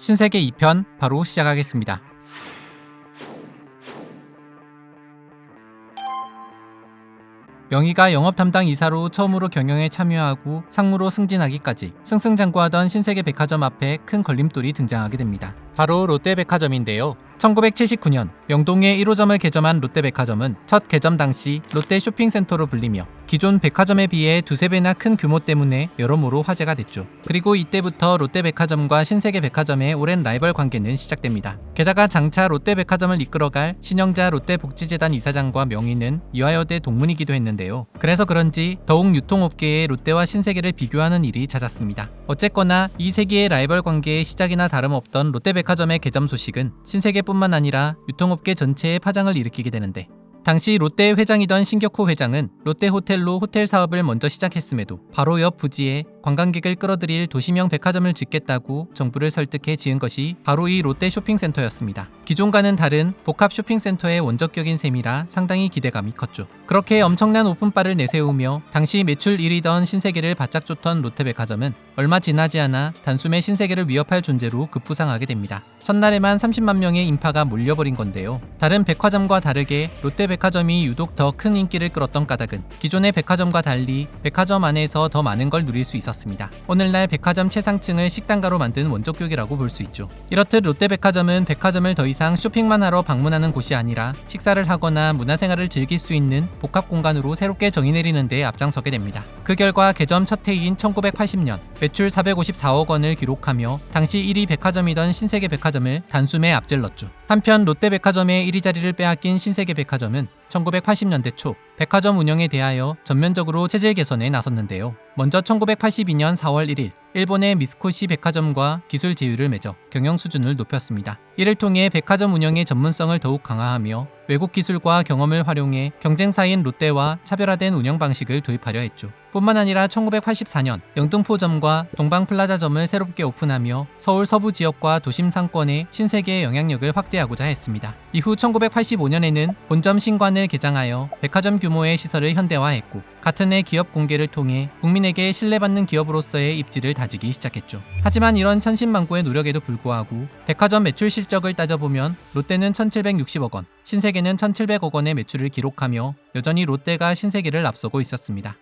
신세계 2편 바로 시작하겠습니다. 명의가 영업 담당 이사로 처음으로 경영에 참여하고 상무로 승진하기까지 승승장구하던 신세계 백화점 앞에 큰 걸림돌이 등장하게 됩니다. 바로 롯데백화점인데요. 1979년 명동에 1호점을 개점한 롯데백화점은 첫 개점 당시 롯데 쇼핑센터로 불리며 기존 백화점에 비해 두세 배나 큰 규모 때문에 여러모로 화제가 됐죠. 그리고 이때부터 롯데백화점과 신세계백화점의 오랜 라이벌 관계는 시작됩니다. 게다가 장차 롯데백화점을 이끌어갈 신영자 롯데복지재단 이사장과 명의는 이화여대 동문이기도 했는데요. 그래서 그런지 더욱 유통업계의 롯데와 신세계를 비교하는 일이 잦았습니다. 어쨌거나 이 세계의 라이벌 관계의 시작이나 다름없던 롯데백화점의 개점 소식은 신세계 뿐만 아니라 유통업계 전체에 파장을 일으키게 되는데 당시 롯데 회장이던 신격호 회장은 롯데 호텔로 호텔 사업을 먼저 시작했음에도 바로 옆 부지에 관광객을 끌어들일 도시명 백화점을 짓겠다고 정부를 설득해 지은 것이 바로 이 롯데 쇼핑센터였습니다. 기존과는 다른 복합 쇼핑센터의 원적격인 셈이라 상당히 기대감이 컸죠. 그렇게 엄청난 오픈바를 내세우며 당시 매출 1위던 신세계를 바짝 쫓던 롯데백화점은 얼마 지나지 않아 단숨에 신세계를 위협할 존재로 급부상하게 됩니다. 첫날에만 30만 명의 인파가 몰려버린 건데요. 다른 백화점과 다르게 롯데백화점이 유독 더 큰 인기를 끌었던 까닭은 기존의 백화점과 달리 백화점 안에서 더 많은 걸 누릴 수 있었습니다. 오늘날 백화점 최상층을 식당가로 만든 원조격이라고 볼 수 있죠. 이렇듯 롯데백화점은 백화점을 더 이상 쇼핑만 하러 방문하는 곳이 아니라 식사를 하거나 문화생활을 즐길 수 있는 복합 공간으로 새롭게 정의 내리는 데 앞장서게 됩니다. 그 결과 개점 첫 해인 1980년 매출 454억 원을 기록하며 당시 1위 백화점이던 신세계 백화점을 단숨에 앞질렀죠. 한편 롯데백화점의 1위 자리를 빼앗긴 신세계 백화점은 1980년대 초 백화점 운영에 대하여 전면적으로 체질 개선에 나섰는데요. 먼저 1982년 4월 1일 일본의 미스코시 백화점과 기술 제휴를 맺어 경영 수준을 높였습니다. 이를 통해 백화점 운영의 전문성을 더욱 강화하며 외국 기술과 경험을 활용해 경쟁사인 롯데와 차별화된 운영 방식을 도입하려 했죠. 뿐만 아니라 1984년 영등포점과 동방플라자점을 새롭게 오픈하며 서울 서부 지역과 도심 상권의 신세계의 영향력을 확대하고자 했습니다. 이후 1985년에는 본점 신관을 개장하여 백화점 규모의 시설을 현대화했고 같은 해 기업 공개를 통해 국민에게 신뢰받는 기업으로서의 입지를 다지기 시작했죠. 하지만 이런 천신만고의 노력에도 불구하고 백화점 매출 실적을 따져보면 롯데는 1760억 원, 신세계는 1700억 원의 매출을 기록하며 여전히 롯데가 신세계를 앞서고 있었습니다.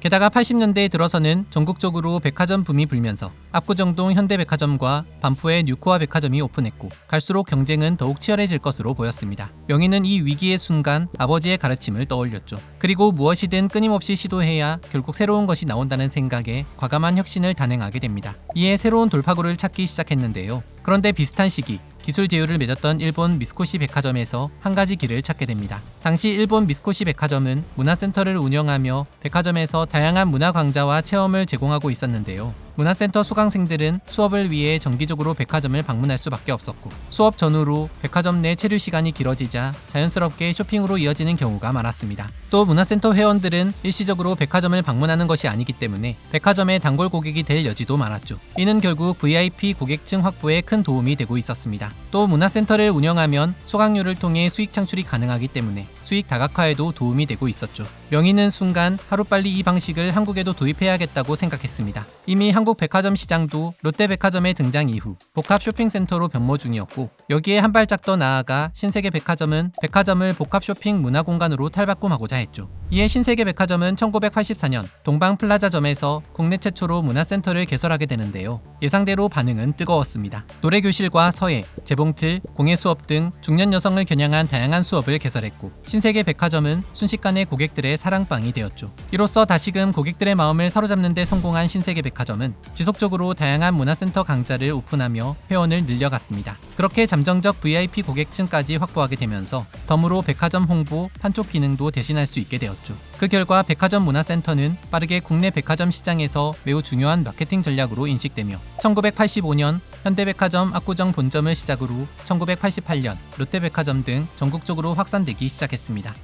게다가 80년대에 들어서는 전국적으로 백화점 붐이 불면서 압구정동 현대백화점과 반포의 뉴코아 백화점이 오픈했고 갈수록 경쟁은 더욱 치열해질 것으로 보였습니다. 명희는 이 위기의 순간 아버지의 가르침을 떠올렸죠. 그리고 무엇이든 끊임없이 시도해야 결국 새로운 것이 나온다는 생각에 과감한 혁신을 단행하게 됩니다. 이에 새로운 돌파구를 찾기 시작했는데요. 그런데 비슷한 시기 기술 제휴를 맺었던 일본 미스코시 백화점에서 한 가지 길을 찾게 됩니다. 당시 일본 미스코시 백화점은 문화센터를 운영하며 백화점에서 다양한 문화 강좌와 체험을 제공하고 있었는데요. 문화센터 수강생들은 수업을 위해 정기적으로 백화점을 방문할 수밖에 없었고 수업 전후로 백화점 내 체류 시간이 길어지자 자연스럽게 쇼핑으로 이어지는 경우가 많았습니다. 또 문화센터 회원들은 일시적으로 백화점을 방문하는 것이 아니기 때문에 백화점의 단골 고객이 될 여지도 많았죠. 이는 결국 VIP 고객층 확보에 큰 도움이 되고 있었습니다. 또 문화센터를 운영하면 소강료를 통해 수익 창출이 가능하기 때문에 수익 다각화에도 도움이 되고 있었죠. 명의는 순간 하루빨리 이 방식을 한국에도 도입해야겠다고 생각했습니다. 이미 한국 백화점 시장도 롯데백화점의 등장 이후 복합 쇼핑센터로 변모 중이었고 여기에 한 발짝 더 나아가 신세계 백화점은 백화점을 복합 쇼핑 문화 공간으로 탈바꿈하고자 했죠. 이에 신세계 백화점은 1984년 동방 플라자점에서 국내 최초로 문화센터를 개설하게 되는데요. 예상대로 반응은 뜨거웠습니다. 노래 교실과 서예, 재봉틀, 공예 수업 등 중년 여성을 겨냥한 다양한 수업을 개설했고 신세계 백화점은 순식간에 고객들의 사랑방이 되었죠. 이로써 다시금 고객들의 마음을 사로잡는 데 성공한 신세계 백화점은 지속적으로 다양한 문화센터 강좌를 오픈하며 회원을 늘려갔습니다. 그렇게 잠정적 VIP 고객층까지 확보하게 되면서 덤으로 백화점 홍보, 판촉 기능도 대신할 수 있게 되었죠. 그 결과 백화점 문화센터는 빠르게 국내 백화점 시장에서 매우 중요한 마케팅 전략으로 인식되며 1985년 현대백화점 압구정 본점을 시작으로 1988년 롯데백화점 등 전국적으로 확산되기 시작했습니다.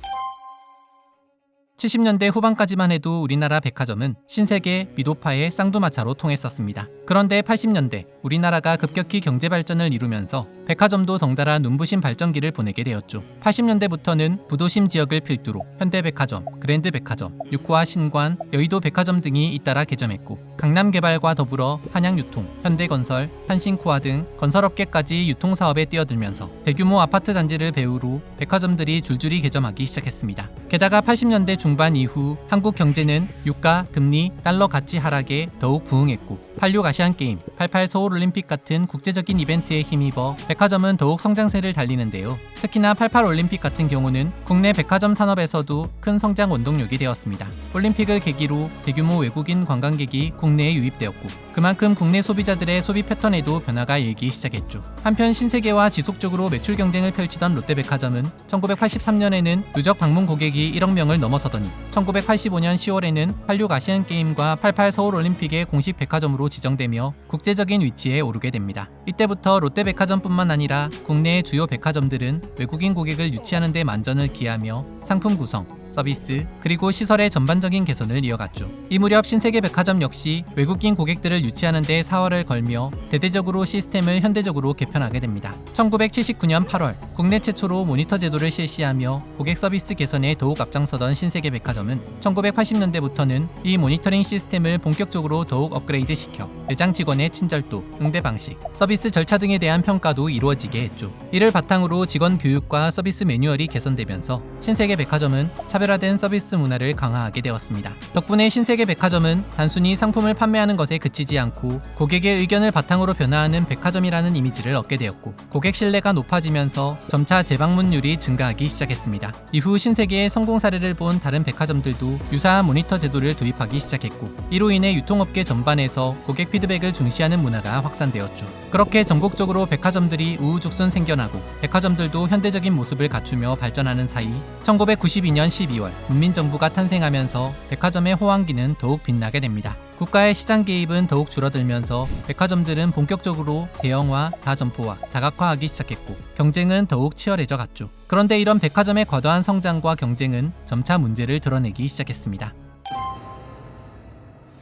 70년대 후반까지만 해도 우리나라 백화점은 신세계, 미도파의 쌍두마차로 통했었습니다. 그런데 80년대 우리나라가 급격히 경제 발전을 이루면서 백화점도 덩달아 눈부신 발전기를 보내게 되었죠. 80년대부터는 부도심 지역을 필두로 현대백화점, 그랜드백화점, 육화 신관, 여의도 백화점 등이 잇따라 개점했고 강남 개발과 더불어 한양유통, 현대건설, 한신코아 등 건설업계까지 유통사업에 뛰어들면서 대규모 아파트 단지를 배후로 백화점들이 줄줄이 개점하기 시작했습니다. 게다가 80년대 중반 이후 한국 경제는 유가, 금리, 달러 가치 하락에 더욱 부응했고 86 아시안게임, 88 서울올림픽 같은 국제적인 이벤트에 힘입어 백화점은 더욱 성장세를 달리는데요. 특히나 88 올림픽 같은 경우는 국내 백화점 산업에서도 큰 성장 원동력이 되었습니다. 올림픽을 계기로 대규모 외국인 관광객이 국내에 유입되었고 그만큼 국내 소비자들의 소비 패턴에도 변화가 일기 시작했죠. 한편 신세계와 지속적으로 매출 경쟁을 펼치던 롯데백화점은 1983년에는 누적 방문 고객이 1억 명을 넘어서 더니 1985년 10월에는 86 아시안 게임과 88 서울 올림픽의 공식 백화점으로 지정되며 국제적인 위치에 오르게 됩니다. 이때부터 롯데백화점뿐만 아니라 국내의 주요 백화점들은 외국인 고객을 유치하는 데 만전을 기하며 상품 구성, 서비스, 그리고 시설의 전반적인 개선을 이어갔죠. 이 무렵 신세계 백화점 역시 외국인 고객들을 유치하는 데 사활을 걸며 대대적으로 시스템을 현대적으로 개편하게 됩니다. 1979년 8월 국내 최초로 모니터 제도를 실시하며 고객 서비스 개선에 더욱 앞장서던 신세계 백화점은 1980년대부터는 이 모니터링 시스템을 본격적으로 더욱 업그레이드 시켜 매장 직원의 친절도, 응대 방식, 서비스 절차 등에 대한 평가도 이루어지게 했죠. 이를 바탕으로 직원 교육과 서비스 매뉴얼이 개선되면서 신세계 백화점은 차별화된 서비스 문화를 강화하게 되었습니다. 덕분에 신세계 백화점은 단순히 상품을 판매하는 것에 그치지 않고 고객의 의견을 바탕으로 변화하는 백화점이라는 이미지를 얻게 되었고 고객 신뢰가 높아지면서 점차 재방문율이 증가하기 시작했습니다. 이후 신세계의 성공 사례를 본 다른 백화점들도 유사한 모니터 제도를 도입하기 시작했고 이로 인해 유통업계 전반에서 고객 피드백을 중시하는 문화가 확산되었죠. 그렇게 전국적으로 백화점들이 우후죽순 생겨나고 백화점들도 현대적인 모습을 갖추며 발전하는 사이 1992년 12월 문민정부가 탄생하면서 백화점의 호황기는 더욱 빛나게 됩니다. 국가의 시장 개입은 더욱 줄어들면서 백화점들은 본격적으로 대형화, 다점포화, 다각화하기 시작했고 경쟁은 더욱 치열해져 갔죠. 그런데 이런 백화점의 과도한 성장과 경쟁은 점차 문제를 드러내기 시작했습니다.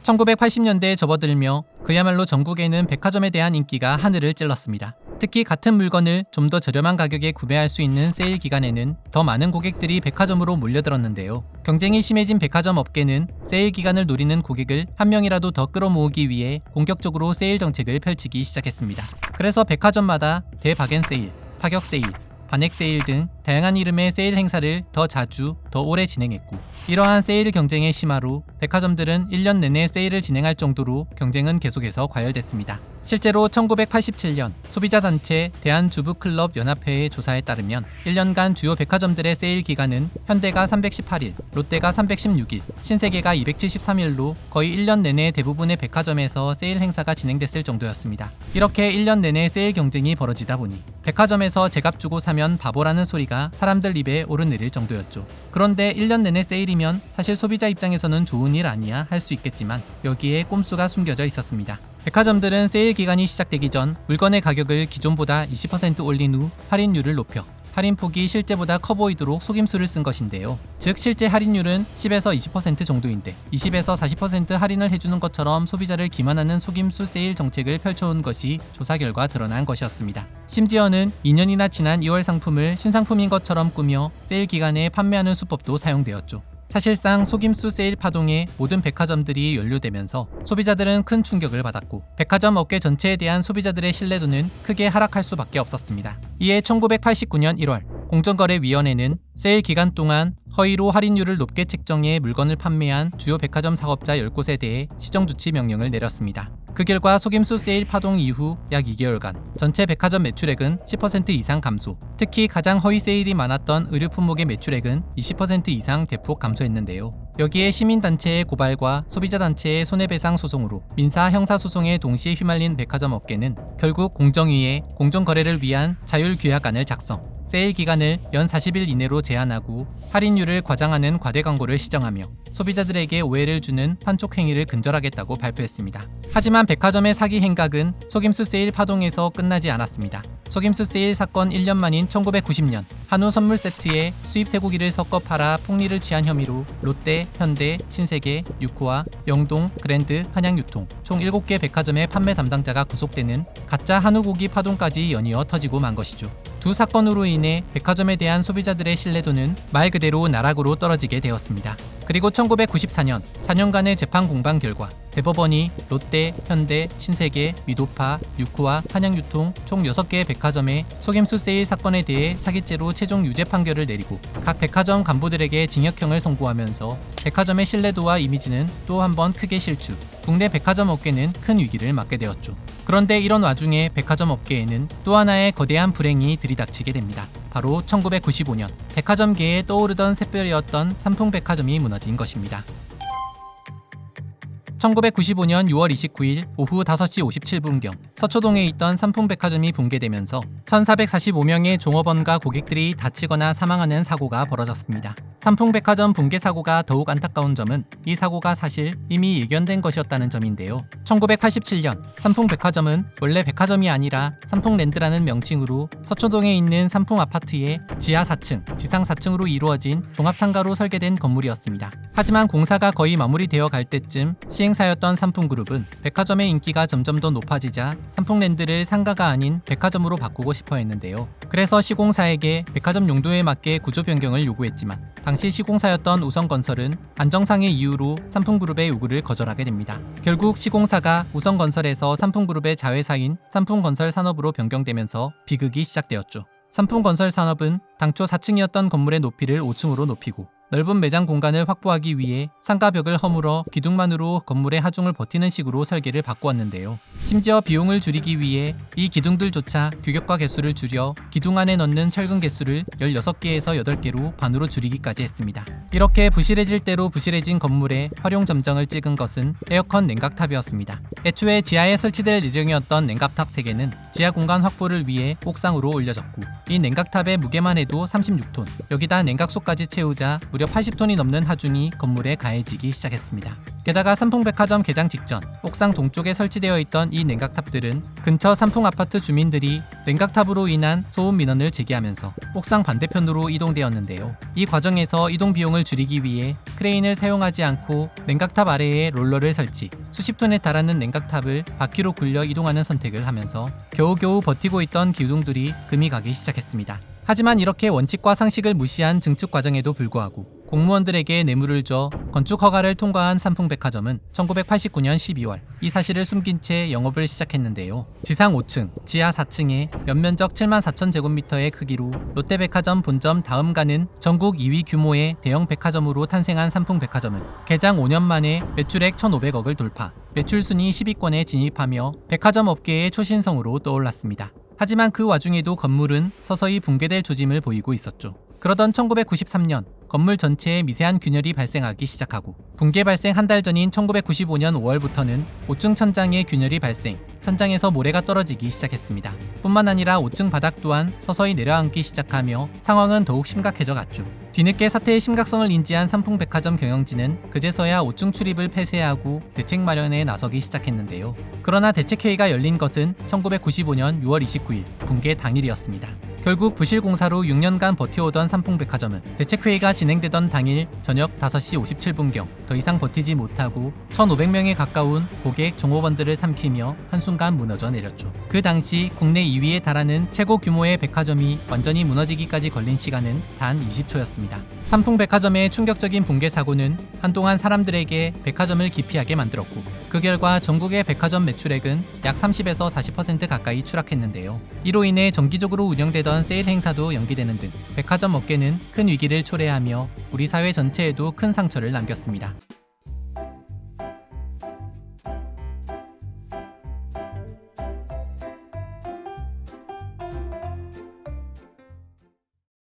1980년대에 접어들며 그야말로 전국에는 백화점에 대한 인기가 하늘을 찔렀습니다. 특히 같은 물건을 좀 더 저렴한 가격에 구매할 수 있는 세일 기간에는 더 많은 고객들이 백화점으로 몰려들었는데요. 경쟁이 심해진 백화점 업계는 세일 기간을 노리는 고객을 한 명이라도 더 끌어모으기 위해 공격적으로 세일 정책을 펼치기 시작했습니다. 그래서 백화점마다 대박엔 세일, 파격 세일, 반액 세일 등 다양한 이름의 세일 행사를 더 자주, 더 오래 진행했고 이러한 세일 경쟁의 심화로 백화점들은 1년 내내 세일을 진행할 정도로 경쟁은 계속해서 과열됐습니다. 실제로 1987년 소비자단체 대한주부클럽 연합회의 조사에 따르면 1년간 주요 백화점들의 세일 기간은 현대가 318일, 롯데가 316일, 신세계가 273일로 거의 1년 내내 대부분의 백화점에서 세일 행사가 진행됐을 정도였습니다. 이렇게 1년 내내 세일 경쟁이 벌어지다 보니 백화점에서 제값 주고 사면 바보라는 소리가 사람들 입에 오르내릴 정도였죠. 그런데 1년 내내 세일이면 사실 소비자 입장에서는 좋은 일 아니야 할 수 있겠지만 여기에 꼼수가 숨겨져 있었습니다. 백화점들은 세일 기간이 시작되기 전 물건의 가격을 기존보다 20% 올린 후 할인율을 높여 할인 폭이 실제보다 커 보이도록 속임수를 쓴 것인데요. 즉 실제 할인율은 10에서 20% 정도인데 20에서 40% 할인을 해주는 것처럼 소비자를 기만하는 속임수 세일 정책을 펼쳐온 것이 조사 결과 드러난 것이었습니다. 심지어는 2년이나 지난 2월 상품을 신상품인 것처럼 꾸며 세일 기간에 판매하는 수법도 사용되었죠. 사실상 속임수 세일 파동에 모든 백화점들이 연루되면서 소비자들은 큰 충격을 받았고 백화점 업계 전체에 대한 소비자들의 신뢰도는 크게 하락할 수밖에 없었습니다. 이에 1989년 1월 공정거래위원회는 세일 기간 동안 허위로 할인율을 높게 책정해 물건을 판매한 주요 백화점 사업자 10곳에 대해 시정조치 명령을 내렸습니다. 그 결과 속임수 세일 파동 이후 약 2개월간 전체 백화점 매출액은 10% 이상 감소. 특히 가장 허위 세일이 많았던 의류 품목의 매출액은 20% 이상 대폭 감소했는데요. 여기에 시민단체의 고발과 소비자단체의 손해배상 소송으로 민사 형사 소송에 동시에 휘말린 백화점 업계는 결국 공정위에 공정거래를 위한 자율규약안을 작성. 세일 기간을 연 40일 이내로 제한하고 할인율을 과장하는 과대 광고를 시정하며 소비자들에게 오해를 주는 판촉 행위를 근절하겠다고 발표했습니다. 하지만 백화점의 사기 행각은 속임수 세일 파동에서 끝나지 않았습니다. 속임수 세일 사건 1년 만인 1990년 한우 선물 세트에 수입 쇠고기를 섞어 팔아 폭리를 취한 혐의로 롯데, 현대, 신세계, 유코아, 영동, 그랜드, 한양유통 총 7개 백화점의 판매 담당자가 구속되는 가짜 한우 고기 파동까지 연이어 터지고 만 것이죠. 두 사건으로 인해 백화점에 대한 소비자들의 신뢰도는 말 그대로 나락으로 떨어지게 되었습니다. 그리고 1994년 4년간의 재판 공방 결과 대법원이 롯데, 현대, 신세계, 미도파, 유코와 한양유통 총 6개의 백화점의 속임수 세일 사건에 대해 사기죄로 최종 유죄 판결을 내리고 각 백화점 간부들에게 징역형을 선고하면서 백화점의 신뢰도와 이미지는 또 한 번 크게 실추, 국내 백화점 업계는 큰 위기를 맞게 되었죠. 그런데 이런 와중에 백화점 업계에는 또 하나의 거대한 불행이 들이닥치게 됩니다. 바로 1995년 백화점계에 떠오르던 샛별이었던 삼풍백화점이 무너진 것입니다. 1995년 6월 29일 오후 5시 57분경 서초동에 있던 삼풍백화점이 붕괴되면서 1445명의 종업원과 고객들이 다치거나 사망하는 사고가 벌어졌습니다. 삼풍백화점 붕괴 사고가 더욱 안타까운 점은 이 사고가 사실 이미 예견된 것이었다는 점인데요. 1987년 삼풍백화점은 원래 백화점이 아니라 삼풍랜드라는 명칭으로 서초동에 있는 삼풍 아파트의 지하 4층, 지상 4층으로 이루어진 종합상가로 설계된 건물이었습니다. 하지만 공사가 거의 마무리되어 갈 때쯤 시행사였던 삼풍그룹은 백화점의 인기가 점점 더 높아지자 삼풍랜드를 상가가 아닌 백화점으로 바꾸고 싶어 했는데요. 그래서 시공사에게 백화점 용도에 맞게 구조 변경을 요구했지만 당시 시공사였던 우성건설은 안정상의 이유로 삼풍그룹의 요구를 거절하게 됩니다. 결국 시공사가 우성건설에서 삼풍그룹의 자회사인 삼풍건설 산업으로 변경되면서 비극이 시작되었죠. 삼풍건설 산업은 당초 4층이었던 건물의 높이를 5층으로 높이고 넓은 매장 공간을 확보하기 위해 상가벽을 허물어 기둥만으로 건물의 하중을 버티는 식으로 설계를 바꾸었는데요. 심지어 비용을 줄이기 위해 이 기둥들조차 규격과 개수를 줄여 기둥 안에 넣는 철근 개수를 16개에서 8개로 반으로 줄이기까지 했습니다. 이렇게 부실해질 대로 부실해진 건물에 활용 점정을 찍은 것은 에어컨 냉각탑이었습니다. 애초에 지하에 설치될 예정이었던 냉각탑 3개는 지하 공간 확보를 위해 옥상으로 올려졌고 이 냉각탑의 무게만 해도 36톤, 여기다 냉각수까지 채우자 무려 80톤이 넘는 하중이 건물에 가해지기 시작했습니다. 게다가 삼풍백화점 개장 직전 옥상 동쪽에 설치되어 있던 이 냉각탑들은 근처 삼풍 아파트 주민들이 냉각탑으로 인한 소음 민원을 제기하면서 옥상 반대편으로 이동되었는데요. 이 과정에서 이동 비용을 줄이기 위해 크레인을 사용하지 않고 냉각탑 아래에 롤러를 설치, 수십 톤에 달하는 냉각탑을 바퀴로 굴려 이동하는 선택을 하면서 겨우겨우 버티고 있던 기둥들이 금이 가기 시작했습니다. 하지만 이렇게 원칙과 상식을 무시한 증축 과정에도 불구하고 공무원들에게 뇌물을 줘 건축 허가를 통과한 삼풍백화점은 1989년 12월 이 사실을 숨긴 채 영업을 시작했는데요. 지상 5층, 지하 4층에 연면적 7만 4천 제곱미터의 크기로 롯데백화점 본점 다음 가는 전국 2위 규모의 대형 백화점으로 탄생한 삼풍백화점은 개장 5년 만에 매출액 1,500억을 돌파, 매출 순위 10위권에 진입하며 백화점 업계의 초신성으로 떠올랐습니다. 하지만 그 와중에도 건물은 서서히 붕괴될 조짐을 보이고 있었죠. 그러던 1993년 건물 전체에 미세한 균열이 발생하기 시작하고 붕괴 발생 한 달 전인 1995년 5월부터는 5층 천장에 균열이 발생, 천장에서 모래가 떨어지기 시작했습니다. 뿐만 아니라 5층 바닥 또한 서서히 내려앉기 시작하며 상황은 더욱 심각해져 갔죠. 뒤늦게 사태의 심각성을 인지한 삼풍백화점 경영진은 그제서야 5층 출입을 폐쇄하고 대책 마련에 나서기 시작했는데요. 그러나 대책회의가 열린 것은 1995년 6월 29일 붕괴 당일이었습니다. 결국 부실 공사로 6년간 버텨오던 삼풍백화점은 대책회의가 진행되던 당일 저녁 5시 57분경 더 이상 버티지 못하고 1,500명에 가까운 고객 종업원들을 삼키며 한순간 무너져 내렸죠. 그 당시 국내 2위에 달하는 최고 규모의 백화점이 완전히 무너지기까지 걸린 시간은 단 20초였습니다. 삼풍백화점의 충격적인 붕괴 사고는 한동안 사람들에게 백화점을 기피하게 만들었고 그 결과 전국의 백화점 매출액은 약 30에서 40% 가까이 추락했는데요. 이로 인해 정기적으로 운영되 던 세일 행사도 연기되는 등 백화점 업계는 큰 위기를 초래하며 우리 사회 전체에도 큰 상처를 남겼습니다.